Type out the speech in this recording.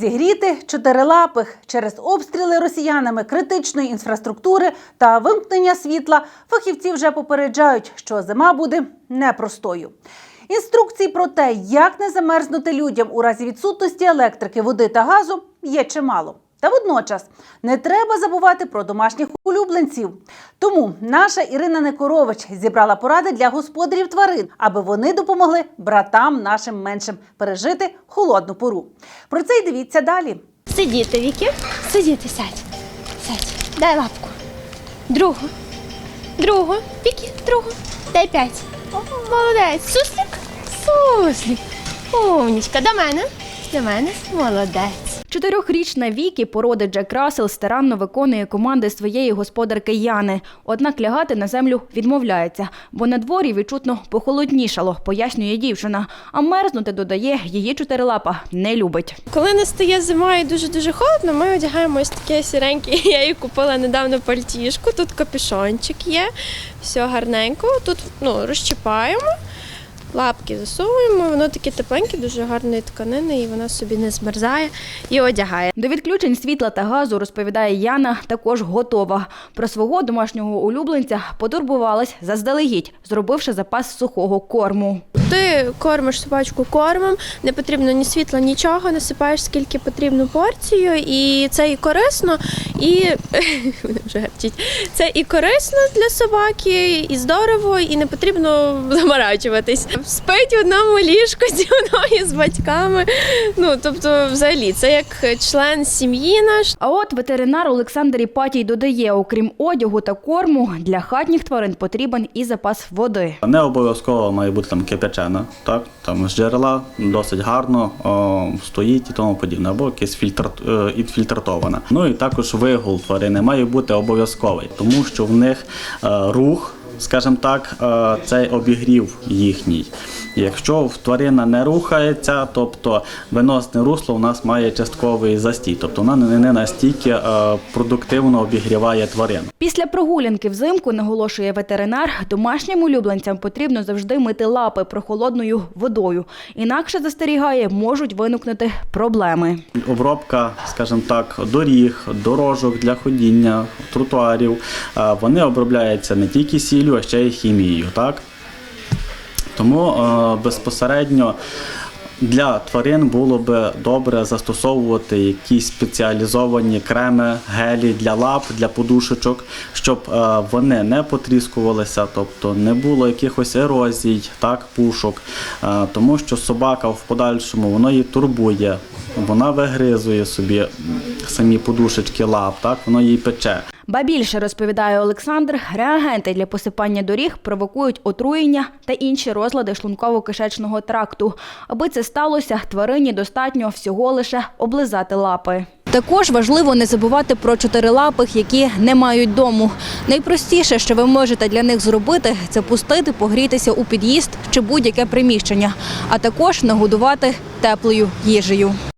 Зігріти чотирилапих через обстріли росіянами критичної інфраструктури та вимкнення світла фахівці вже попереджають, що зима буде непростою. Інструкцій про те, як не замерзнути людям у разі відсутності електрики, води та газу, є чимало. Та водночас не треба забувати про домашніх улюбленців. Тому наша Ірина Некорович зібрала поради для господарів тварин, аби вони допомогли братам нашим меншим пережити холодну пору. Про це й дивіться далі. Сидіти, Вікі. Сидіти, сядь. Сядь. Дай лапку. Другу. Другу. Вікі, другу. Дай п'ять. Молодець. Суслик? Суслик. Умнічка. До мене. До мене. Молодець. Чотирьохрічна Вікі породи Джек Рассел старанно виконує команди своєї господарки Яни. Однак лягати на землю відмовляється, бо на дворі відчутно похолоднішало, пояснює дівчина. А мерзнути додає, її чотирилапа не любить. Коли настає зима і дуже-дуже холодно, ми одягаємо ось таке сіреньке. Я їй купила недавно пальтішку. Тут капюшончик є, все гарненько. Тут ну, розчіпаємо, лапки засовуємо, воно таке тепленьке, дуже гарної тканини, і вона собі не змерзає і одягає. До відключень світла та газу, розповідає Яна, також готова. Про свого домашнього улюбленця потурбувалась заздалегідь, зробивши запас сухого корму. Ти кормиш собачку кормом, не потрібно ні світла, нічого, насипаєш скільки потрібну порцію, і це і корисно, і Мене вже гарчить. Це і корисно для собаки, і здорово, і не потрібно заморачуватись. Спить в одному ліжку зі мною з батьками. Ну тобто, взагалі, це як член сім'ї наш. А от ветеринар Олександр Іпатій додає, окрім одягу та корму, для хатніх тварин потрібен і запас води. Не обов'язково має бути там кипячена, так там з джерела досить гарно о, стоїть і тому подібне, або якесь фільтр е, інфільтратована. Ну і також вигул тварини має бути обов'язковий, тому що в них е, рух. Скажімо так, е, цей обігрів їхній. Якщо тварина не рухається, тобто виносне русло у нас має частковий застій, тобто вона не- настільки е, продуктивно обігріває тварин. Після прогулянки взимку, наголошує ветеринар, домашнім улюбленцям потрібно завжди мити лапи прохолодною водою. Інакше застерігає, можуть виникнути проблеми. Обробка, скажімо так, доріг, дорожок для ходіння, тротуарів. е, Вони обробляються не тільки сіллю, а ще й хімією. Так? Тому е, безпосередньо для тварин було би добре застосовувати якісь спеціалізовані креми, гелі для лап, для подушечок, щоб е, вони не потріскувалися, тобто не було якихось ерозій, так, пушок. Е, тому що собака в подальшому воно її турбує, вона вигризує собі самі подушечки лап, так, воно її пече. Ба більше розповідає Олександр, реагенти для посипання доріг провокують отруєння та інші розлади шлунково-кишечного тракту. Аби це сталося, тварині достатньо всього лише облизати лапи. Також важливо не забувати про чотирилапих, які не мають дому. Найпростіше, що ви можете для них зробити, це пустити погрітися у під'їзд чи будь-яке приміщення, а також нагодувати теплою їжею.